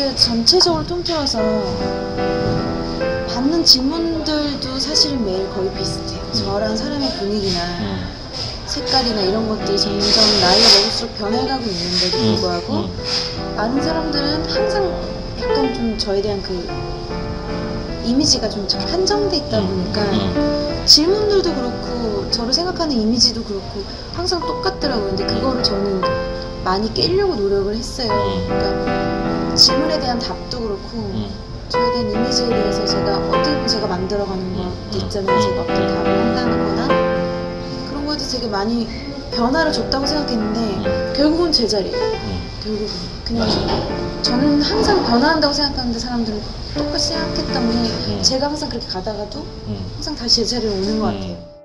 근데 전체적으로 통틀어서 받는 질문들도 사실은 매일 거의 비슷해요. 저랑 사람의 분위기나 음. 색깔이나 이런 것들이 점점 나이가 먹을수록 변해가고 있는데도 음. 불구하고 음. 많은 사람들은 항상 약간 좀 저에 대한 그 이미지가 좀 한정돼 있다 음. 보니까 음. 질문들도 그렇고 저를 생각하는 이미지도 그렇고 항상 똑같더라고요. 근데 그거를 저는 많이 깨려고 노력을 했어요. 음. 그러니까 질문에 대한 답도 그렇고 음. 저에 대한 이미지에 대해서 제가 어떻게 보면 제가 만들어가는 것 있잖아요. 제가 어떤 답을 한다는 거나 그런 거에도 되게 많이 변화를 줬다고 생각했는데 음. 결국은 제자리예요. 음. 결국은 그냥 저는 항상 변화한다고 생각하는데 사람들은 똑같이 생각했기 때문에 음. 제가 항상 그렇게 가다가도 음. 항상 다시 제자리에 오는 것 음. 같아요.